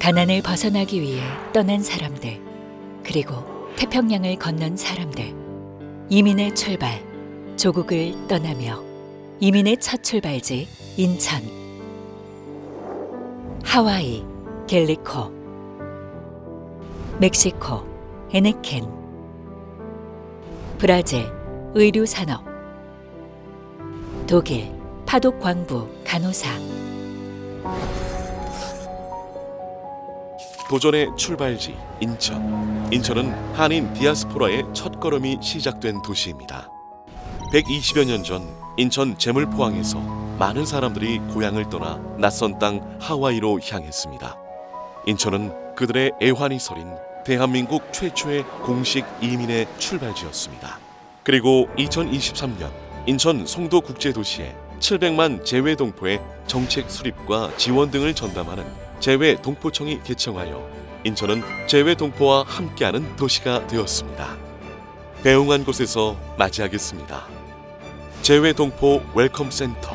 가난을 벗어나기 위해 떠난 사람들, 그리고 태평양을 건넌 사람들, 이민의 출발, 조국을 떠나며 이민의 첫 출발지 인천, 하와이, 갤리코, 멕시코, 에네켄, 브라질, 의류 산업, 독일, 파독 광부, 간호사, 도전의 출발지 인천. 인천은 한인 디아스포라의 첫걸음이 시작된 도시입니다. 120여 년 전 인천 제물포항에서 많은 사람들이 고향을 떠나 낯선 땅 하와이로 향했습니다. 인천은 그들의 애환이 서린 대한민국 최초의 공식 이민의 출발지였습니다. 그리고 2023년 인천 송도 국제도시에 700만 재외 동포의 정책 수립과 지원 등을 전담하는 재외 동포청이 개청하여 인천은 재외 동포와 함께하는 도시가 되었습니다. 배웅한 곳에서 맞이하겠습니다. 재외 동포 웰컴 센터.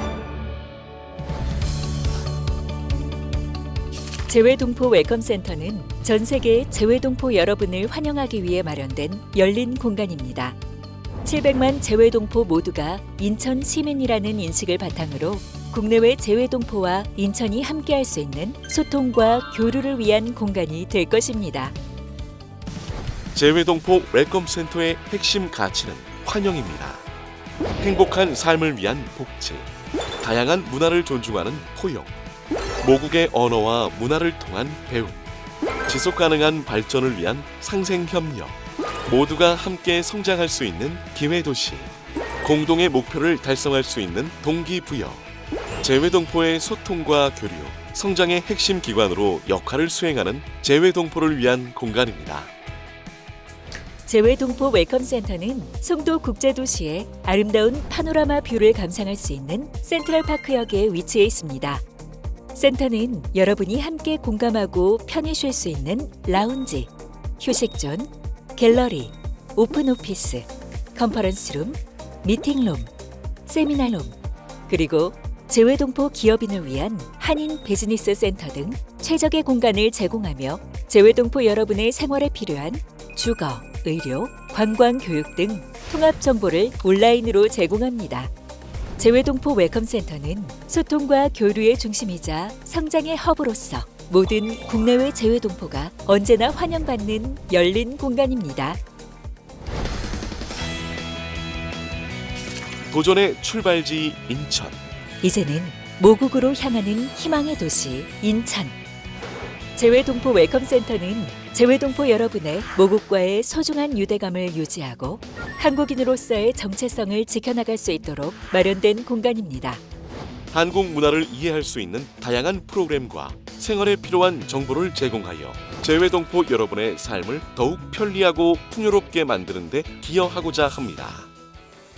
재외동포 웰컴센터는 전 세계 재외동포 여러분을 환영하기 위해 마련된 열린 공간입니다. 700만 재외동포 모두가 인천 시민이라는 인식을 바탕으로 국내외 재외동포와 인천이 함께할 수 있는 소통과 교류를 위한 공간이 될 것입니다. 재외 동포 웰컴 센터의 핵심 가치는 환영입니다. 행복한 삶을 위한 복지, 다양한 문화를 존중하는 포용, 모국의 언어와 문화를 통한 배움, 지속 가능한 발전을 위한 상생 협력, 모두가 함께 성장할 수 있는 기회 도시, 공동의 목표를 달성할 수 있는 동기부여, 재외동포의 소통과 교류, 성장의 핵심 기관으로 역할을 수행하는 재외동포를 위한 공간입니다. 재외동포 웰컴센터는 송도 국제도시의 아름다운 파노라마 뷰를 감상할 수 있는 센트럴파크역에 위치해 있습니다. 센터는 여러분이 함께 공감하고 편히 쉴 수 있는 라운지, 휴식존, 갤러리, 오픈 오피스, 컨퍼런스룸, 미팅룸, 세미나룸, 그리고 재외동포 기업인을 위한 한인 비즈니스 센터 등 최적의 공간을 제공하며 재외동포 여러분의 생활에 필요한 주거, 의료, 관광 교육 등 통합 정보를 온라인으로 제공합니다. 재외동포 웰컴 센터는 소통과 교류의 중심이자 성장의 허브로서 모든 국내외 재외동포가 언제나 환영받는 열린 공간입니다. 도전의 출발지 인천. 이제는 모국으로 향하는 희망의 도시 인천. 재외동포 웰컴센터는 재외동포 여러분의 모국과의 소중한 유대감을 유지하고 한국인으로서의 정체성을 지켜나갈 수 있도록 마련된 공간입니다. 한국 문화를 이해할 수 있는 다양한 프로그램과 생활에 필요한 정보를 제공하여 재외동포 여러분의 삶을 더욱 편리하고 풍요롭게 만드는 데 기여하고자 합니다.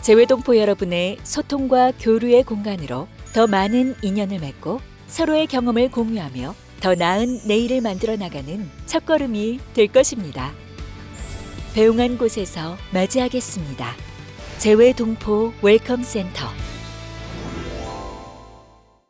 재외동포 여러분의 소통과 교류의 공간으로 더 많은 인연을 맺고 서로의 경험을 공유하며 더 나은 내일을 만들어 나가는 첫걸음이 될 것입니다. 배웅한 곳에서 맞이하겠습니다. 재외동포 웰컴 센터